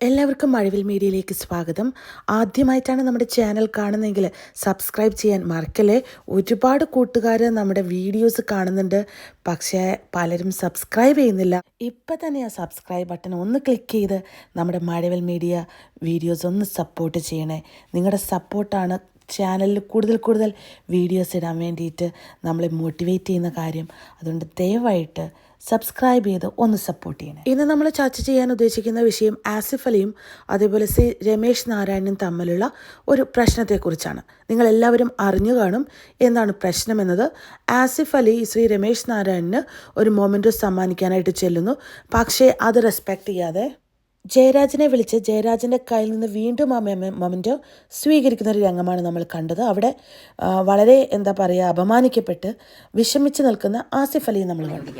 എല്ലാവർക്കും മഴവിൽ മീഡിയയിലേക്ക് സ്വാഗതം. ആദ്യമായിട്ടാണ് നമ്മുടെ ചാനൽ കാണുന്നതെങ്കിൽ സബ്സ്ക്രൈബ് ചെയ്യാൻ മറക്കല്ലേ. ഒരുപാട് കൂട്ടുകാർ നമ്മുടെ വീഡിയോസ് കാണുന്നുണ്ട്. പക്ഷേ പലരും സബ്സ്ക്രൈബ് ചെയ്യുന്നില്ല. ഇപ്പം തന്നെ ആ സബ്സ്ക്രൈബ് ബട്ടൺ ഒന്ന് ക്ലിക്ക് ചെയ്ത് നമ്മുടെ മഴവിൽ മീഡിയ വീഡിയോസ് ഒന്ന് സപ്പോർട്ട് ചെയ്യണേ. നിങ്ങളുടെ സപ്പോർട്ടാണ് ചാനലിൽ കൂടുതൽ കൂടുതൽ വീഡിയോസ് ഇടാൻ വേണ്ടിയിട്ട് നമ്മളെ മോട്ടിവേറ്റ് ചെയ്യുന്ന കാര്യം. അതുകൊണ്ട് ദയവായിട്ട് സബ്സ്ക്രൈബ് ചെയ്ത് ഒന്ന് സപ്പോർട്ട് ചെയ്യണം. ഇന്ന് നമ്മൾ ചർച്ച ചെയ്യാൻ ഉദ്ദേശിക്കുന്ന വിഷയം ആസിഫ് അലിയും അതേപോലെ സി രമേശ് നാരായണനും തമ്മിലുള്ള ഒരു പ്രശ്നത്തെക്കുറിച്ചാണ്. നിങ്ങൾ എല്ലാവരും അറിഞ്ഞു കാണും എന്താണ് പ്രശ്നമെന്നത് ആസിഫ് അലി ശ്രീ രമേശ് നാരായണന് ഒരു മൊമെന്റോ സമ്മാനിക്കാനായിട്ട് ചെല്ലുന്നു. പക്ഷേ അത് റെസ്പെക്റ്റ് ചെയ്യാതെ ജയരാജനെ വിളിച്ച് ജയരാജന്റെ കയ്യിൽ നിന്ന് വീണ്ടും ആ മെമ മൊമെന്റോ സ്വീകരിക്കുന്ന ഒരു രംഗമാണ് നമ്മൾ കണ്ടത്. അവിടെ വളരെ എന്താ പറയുക അപമാനിക്കപ്പെട്ട് വിഷമിച്ച് നിൽക്കുന്ന ആസിഫ് അലിയെ നമ്മൾ കണ്ടു.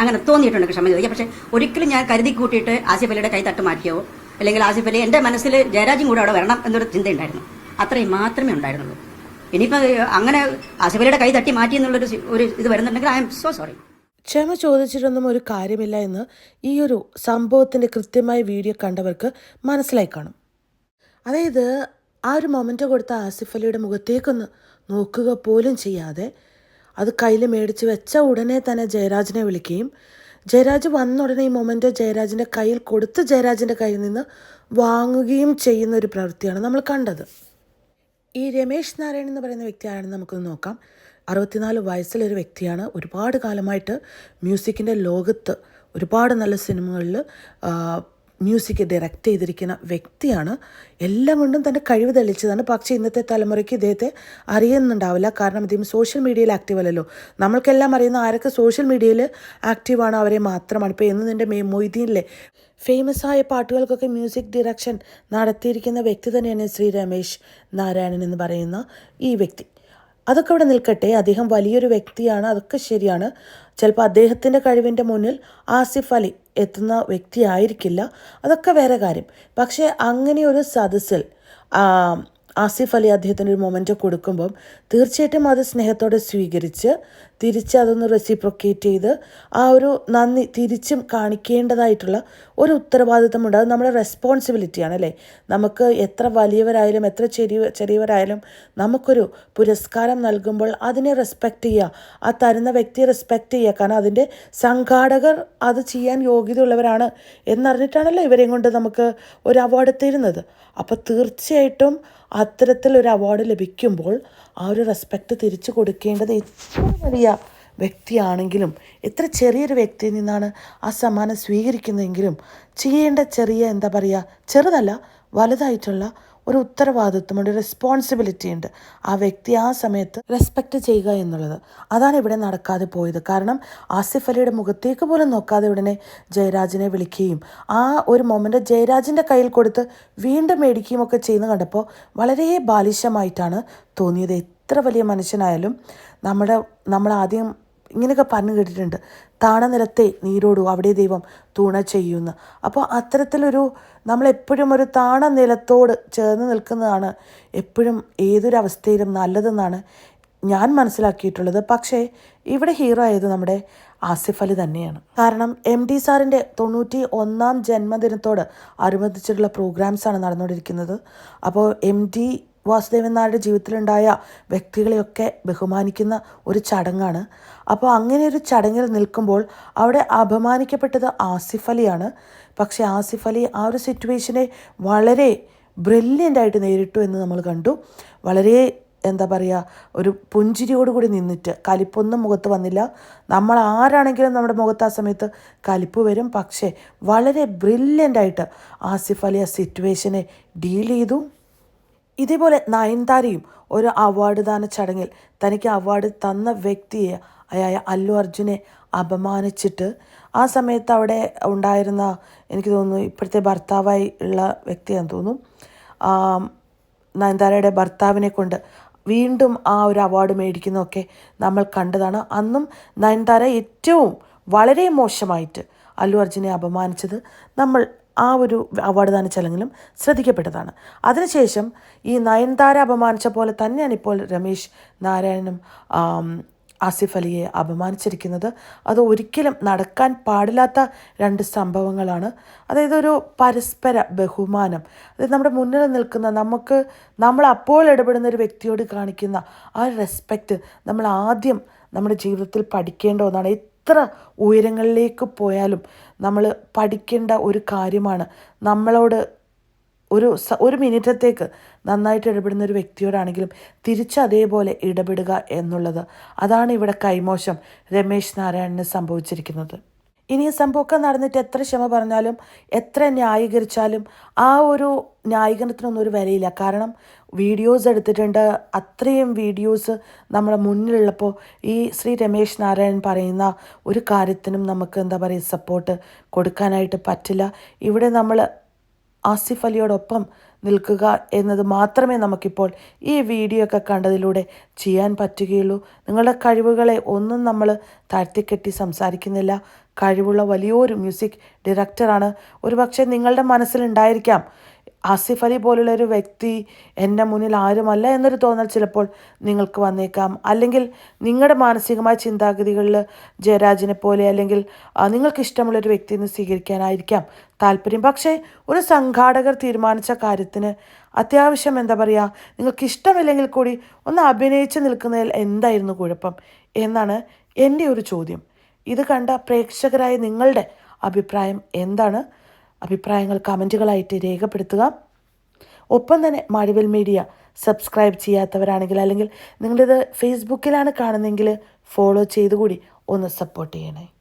അങ്ങനെ തോന്നിയിട്ടുണ്ട് ക്ഷമ ചോദിക്കാം. പക്ഷെ ഒരിക്കലും ഞാൻ കരുതി കൂട്ടിയിട്ട് ആസിഫ് അലിയുടെ കൈ തട്ട് മാറ്റിയോ? അല്ലെങ്കിൽ ആസിഫ് അലി എന്റെ മനസ്സിൽ ജയരാജും കൂടെ അവിടെ വരണം എന്നൊരു ചിന്ത ഉണ്ടായിരുന്നു അത്രയും മാത്രമേ ഉണ്ടായിരുന്നുള്ളൂ. ഇനിയിപ്പോൾ അങ്ങനെ ആസിഫ് അലിയുടെ കൈ തട്ടി മാറ്റി എന്നുള്ളൊരു ഒരു ഇത് വരുന്നുണ്ടെങ്കിൽ ഐ എം സോ സോറി. ക്ഷമ ചോദിച്ചിട്ടൊന്നും ഒരു കാര്യമില്ല എന്ന് ഈ ഒരു സംഭവത്തിന്റെ കൃത്യമായ വീഡിയോ കണ്ടവർക്ക് മനസ്സിലായി കാണും. അതായത് ആ ഒരു മൊമെന്റ് കൊടുത്ത ആസിഫ് അലിയുടെ മുഖത്തേക്കൊന്ന് നോക്കുക പോലും ചെയ്യാതെ അത് കയ്യിൽ മേടിച്ച് വെച്ച ഉടനെ തന്നെ ജയരാജിനെ വിളിക്കുകയും ജയരാജ് വന്ന ഉടനെ ഈ മൊമെന്റ് ജയരാജിന്റെ കയ്യിൽ കൊടുത്ത് ജയരാജിന്റെ കയ്യിൽ നിന്ന് വാങ്ങുകയും ചെയ്യുന്ന ഒരു പ്രവൃത്തിയാണ് നമ്മൾ കണ്ടത്. ഈ രമേശ് നാരായൺ എന്ന് പറയുന്ന വ്യക്തിയാണെന്ന് നമുക്കൊന്ന് നോക്കാം. അറുപത്തിനാല് വയസ്സിലൊരു വ്യക്തിയാണ്. ഒരുപാട് കാലമായിട്ട് മ്യൂസിക്കിന്റെ ലോകത്ത് ഒരുപാട് നല്ല സിനിമകളിൽ മ്യൂസിക് ഡയറക്റ്റ് ചെയ്തിരിക്കുന്ന വ്യക്തിയാണ്. എല്ലാം കൊണ്ടും തന്റെ കഴിവ് തെളിച്ചതാണ് പക്ഷേ ഇന്നത്തെ തലമുറയ്ക്ക് ഇദ്ദേഹത്തെ അറിയുന്നുണ്ടാവില്ല. കാരണം ഇദ്ദേഹം സോഷ്യൽ മീഡിയയിൽ ആക്റ്റീവ് അല്ലല്ലോ. നമ്മൾക്കെല്ലാം അറിയുന്ന ആരൊക്കെ സോഷ്യൽ മീഡിയയിൽ ആക്റ്റീവാണോ അവരെ മാത്രമാണ്. ഇപ്പോൾ എന്ന് നിന്റെ മേ മൊയ്തീനിലെ ഫേമസ് ആയ പാട്ടുകൾക്കൊക്കെ മ്യൂസിക് ഡിറക്ഷൻ നടത്തിയിരിക്കുന്ന വ്യക്തി തന്നെയാണ് ശ്രീ രമേശ് നാരായണൻ എന്ന് പറയുന്ന ഈ വ്യക്തി. അതൊക്കെ അവിടെ നിൽക്കട്ടെ. അദ്ദേഹം വലിയൊരു വ്യക്തിയാണ്. അതൊക്കെ ശരിയാണ്. ചിലപ്പോൾ അദ്ദേഹത്തിന്റെ കഴിവിന്റെ മുന്നിൽ ആസിഫ് അലി എത്തുന്ന വ്യക്തിയായിരിക്കില്ല. അതൊക്കെ വേറെ കാര്യം. പക്ഷേ അങ്ങനെ ഒരു സദസ്സിൽ ആസിഫ് അലി അദ്ദേഹത്തിന് ഒരു മൊമെന്റ് കൊടുക്കുമ്പം തീർച്ചയായിട്ടും അത് സ്നേഹത്തോടെ സ്വീകരിച്ച് തിരിച്ച് അതൊന്ന് റെസിപ്രൊക്കേറ്റ് ചെയ്ത് ആ ഒരു നന്ദി തിരിച്ചും കാണിക്കേണ്ടതായിട്ടുള്ള ഒരു ഉത്തരവാദിത്തമുണ്ട്. അത് നമ്മുടെ റെസ്പോൺസിബിലിറ്റിയാണ് അല്ലേ? നമുക്ക് എത്ര വലിയവരായാലും എത്ര ചെറിയ ചെറിയവരായാലും നമുക്കൊരു പുരസ്കാരം നൽകുമ്പോൾ അതിനെ റെസ്പെക്റ്റ് ചെയ്യുക ആ തരുന്ന വ്യക്തിയെ റെസ്പെക്റ്റ് ചെയ്യുക. കാരണം അതിന്റെ സംഘാടകർ അത് ചെയ്യാൻ യോഗ്യതയുള്ളവരാണ് എന്നറിഞ്ഞിട്ടാണല്ലോ ഇവരെയും കൊണ്ട് നമുക്ക് ഒരു അവാർഡ് തരുന്നത്. അപ്പോൾ തീർച്ചയായിട്ടും അത്തരത്തിലൊരു അവാർഡ് ലഭിക്കുമ്പോൾ ആ ഒരു റെസ്പെക്റ്റ് തിരിച്ചു കൊടുക്കേണ്ടത് എത്ര വലിയ വ്യക്തിയാണെങ്കിലും എത്ര ചെറിയൊരു വ്യക്തിയിൽ നിന്നാണ് ആ സമ്മാനം സ്വീകരിക്കുന്നതെങ്കിലും ചെയ്യേണ്ട ചെറിയ എന്താ പറയുക ചെറുതല്ല വലുതായിട്ടുള്ള ഒരു ഉത്തരവാദിത്വമുണ്ട് റെസ്പോൺസിബിലിറ്റി ഉണ്ട് ആ വ്യക്തി ആ സമയത്ത് റെസ്പെക്റ്റ് ചെയ്യുക എന്നുള്ളത്. അതാണ് ഇവിടെ നടക്കാതെ പോയത്. കാരണം ആസിഫ് അലിയുടെ മുഖത്തേക്ക് പോലും നോക്കാതെ ഉടനെ ജയരാജിനെ വിളിക്കുകയും ആ ഒരു മൊമെന്റ് ജയരാജിന്റെ കയ്യിൽ കൊടുത്ത് വീണ്ടും മേടിക്കുകയും ഒക്കെ ചെയ്യുന്ന കണ്ടപ്പോൾ വളരെ ബാലിശമായിട്ടാണ് തോന്നിയത്. എത്ര വലിയ മനുഷ്യനായാലും നമ്മുടെ നമ്മൾ ആദ്യം ഇങ്ങനെയൊക്കെ പറഞ്ഞു കേട്ടിട്ടുണ്ട്. താണനിലത്തെ നീരോടു അവിടെ ദൈവം തുണ ചെയ്യുന്നു. അപ്പോൾ അത്തരത്തിലൊരു നമ്മളെപ്പോഴും ഒരു താണ നിലത്തോട് ചേർന്ന് നിൽക്കുന്നതാണ് എപ്പോഴും ഏതൊരവസ്ഥയിലും നല്ലതെന്നാണ് ഞാൻ മനസ്സിലാക്കിയിട്ടുള്ളത്. പക്ഷേ ഇവിടെ ഹീറോ ആയത് നമ്മുടെ ആസിഫ് അലി തന്നെയാണ്. കാരണം എം ഡി സാറിന്റെ തൊണ്ണൂറ്റി ഒന്നാം ജന്മദിനത്തോട് അനുബന്ധിച്ചിട്ടുള്ള പ്രോഗ്രാംസാണ് നടന്നുകൊണ്ടിരിക്കുന്നത്. അപ്പോൾ എം ഡി വാസുദേവൻ നായരുടെ ജീവിതത്തിലുണ്ടായ വ്യക്തികളെയൊക്കെ ബഹുമാനിക്കുന്ന ഒരു ചടങ്ങാണ്. അപ്പോൾ അങ്ങനെ ഒരു ചടങ്ങിൽ നിൽക്കുമ്പോൾ അവിടെ അപമാനിക്കപ്പെട്ടത് ആസിഫ് അലിയാണ്. പക്ഷേ ആസിഫ് അലി ആ ഒരു സിറ്റുവേഷനെ വളരെ ബ്രില്യന്റായിട്ട് നേരിട്ടു എന്ന് നമ്മൾ കണ്ടു. വളരെ എന്താ പറയുക ഒരു പുഞ്ചിരിയോടുകൂടി നിന്നിട്ട് കലിപ്പൊന്നും മുഖത്ത് വന്നില്ല. നമ്മൾ ആരാണെങ്കിലും നമ്മുടെ മുഖത്ത് ആ സമയത്ത് കലിപ്പ് വരും. പക്ഷേ വളരെ ബ്രില്യന്റായിട്ട് ആസിഫ് അലി ആ സിറ്റുവേഷനെ ഡീൽ ചെയ്തു. ഇതേപോലെ നയൻതാരയും ഒരു അവാർഡ് ദാന ചടങ്ങിൽ തനിക്ക് അവാർഡ് തന്ന വ്യക്തിയെ അയായ അല്ലു അർജുനെ അപമാനിച്ചിട്ട് ആ സമയത്ത് അവിടെ ഉണ്ടായിരുന്ന എനിക്ക് തോന്നുന്നു ഇപ്പോഴത്തെ ഭർത്താവായി ഉള്ള വ്യക്തിയാണെന്ന് തോന്നുന്നു. നയൻതാരയുടെ ഭർത്താവിനെ കൊണ്ട് വീണ്ടും ആ ഒരു അവാർഡ് മേടിക്കുന്നതൊക്കെ നമ്മൾ കണ്ടതാണ്. അന്നും നയൻതാര ഏറ്റവും വളരെ മോശമായിട്ട് അല്ലു അർജുനെ അപമാനിച്ചത് നമ്മൾ ആ ഒരു അവാർഡ് ദാന ചടങ്ങിലും ശ്രദ്ധിക്കപ്പെട്ടതാണ്. അതിനുശേഷം ഈ നയൻതാര അപമാനിച്ച പോലെ തന്നെയാണ് ഇപ്പോൾ രമേശ് നാരായണനും ആസിഫ് അലിയെ അപമാനിച്ചിരിക്കുന്നത്. അത് ഒരിക്കലും നടക്കാൻ പാടില്ലാത്ത രണ്ട് സംഭവങ്ങളാണ്. അതായത് ഒരു പരസ്പര ബഹുമാനം. അതായത് നമ്മുടെ മുന്നിൽ നിൽക്കുന്ന നമുക്ക് നമ്മൾ അപ്പോൾ ഇടപെടുന്ന ഒരു വ്യക്തിയോട് കാണിക്കുന്ന ആ റെസ്പെക്റ്റ് നമ്മൾ ആദ്യം നമ്മുടെ ജീവിതത്തിൽ പഠിക്കേണ്ട ഒന്നാണ്. എത്ര ഉയരങ്ങളിലേക്ക് പോയാലും നമ്മൾ പഠിക്കേണ്ട ഒരു കാര്യമാണ്. നമ്മളോട് ഒരു സ ഒരു മിനിറ്റത്തേക്ക് നന്നായിട്ട് ഇടപെടുന്ന ഒരു വ്യക്തിയോടാണെങ്കിലും തിരിച്ച് അതേപോലെ ഇടപെടുക എന്നുള്ളത്. അതാണ് ഇവിടെ കൈമോശം രമേശ് നാരായണന് സംഭവിച്ചിരിക്കുന്നത്. ഇനി സംഭവമൊക്കെ നടന്നിട്ട് എത്ര ക്ഷമ പറഞ്ഞാലും എത്ര ന്യായീകരിച്ചാലും ആ ഒരു ന്യായീകരണത്തിനൊന്നും ഒരു വിലയില്ല. കാരണം വീഡിയോസ് എടുത്തിട്ടുണ്ട്. അത്രയും വീഡിയോസ് നമ്മുടെ മുന്നിലുള്ളപ്പോൾ ഈ ശ്രീ രമേശ് നാരായണൻ പറയുന്ന ഒരു കാര്യത്തിനും നമുക്ക് എന്താ പറയുക സപ്പോർട്ട് കൊടുക്കാനായിട്ട് പറ്റില്ല. ഇവിടെ നമ്മൾ ആസിഫ് അലിയോടൊപ്പം നിൽക്കുക എന്നത് മാത്രമേ നമുക്കിപ്പോൾ ഈ വീഡിയോ ഒക്കെ കണ്ടതിലൂടെ ചെയ്യാൻ പറ്റുകയുള്ളൂ. നിങ്ങളുടെ കഴിവുകളെ ഒന്നും നമ്മൾ താഴ്ത്തിക്കെട്ടി സംസാരിക്കുന്നില്ല. കഴിവുള്ള വലിയൊരു മ്യൂസിക് ഡയറക്ടറാണ്. ഒരുപക്ഷെ നിങ്ങളുടെ മനസ്സിലുണ്ടായിരിക്കാം ആസിഫ് അലി പോലുള്ള ഒരു വ്യക്തി എന്റെ മുന്നിൽ ആരുമല്ല എന്നൊരു തോന്നൽ ചിലപ്പോൾ നിങ്ങൾക്ക് വന്നേക്കാം. അല്ലെങ്കിൽ നിങ്ങളുടെ മാനസികമായ ചിന്താഗതികളിൽ ജയരാജിനെ പോലെ അല്ലെങ്കിൽ ആ, നിങ്ങൾക്ക് ഇഷ്ടമുള്ള ഒരു വ്യക്തിയെ സ്വീകരിക്കാനായിരിക്കാം താല്പര്യം. പക്ഷേ ഒരു സംഘാടകർ തീരുമാനിച്ച കാര്യത്തിന് അത്യാവശ്യം എന്താ പറയുക നിങ്ങൾക്ക് ഇഷ്ടമില്ലെങ്കിൽ കൂടി ഒന്ന് അഭിനയിച്ച് നിൽക്കുന്നതിൽ എന്തായിരുന്നു കുഴപ്പം എന്നാണ് എന്റെ ഒരു ചോദ്യം. ഇത് കണ്ട പ്രേക്ഷകരായ നിങ്ങളുടെ അഭിപ്രായം എന്താണ്? അഭിപ്രായങ്ങൾ കമന്റുകളായിട്ട് രേഖപ്പെടുത്തുക. ഒപ്പം തന്നെ മാടിവൽ മീഡിയ സബ്സ്ക്രൈബ് ചെയ്യാത്തവരാണെങ്കിൽ അല്ലെങ്കിൽ നിങ്ങളിത് ഫേസ്ബുക്കിലാണ് കാണുന്നതെങ്കിൽ ഫോളോ ചെയ്തുകൂടി ഒന്ന് സപ്പോർട്ട് ചെയ്യണേ.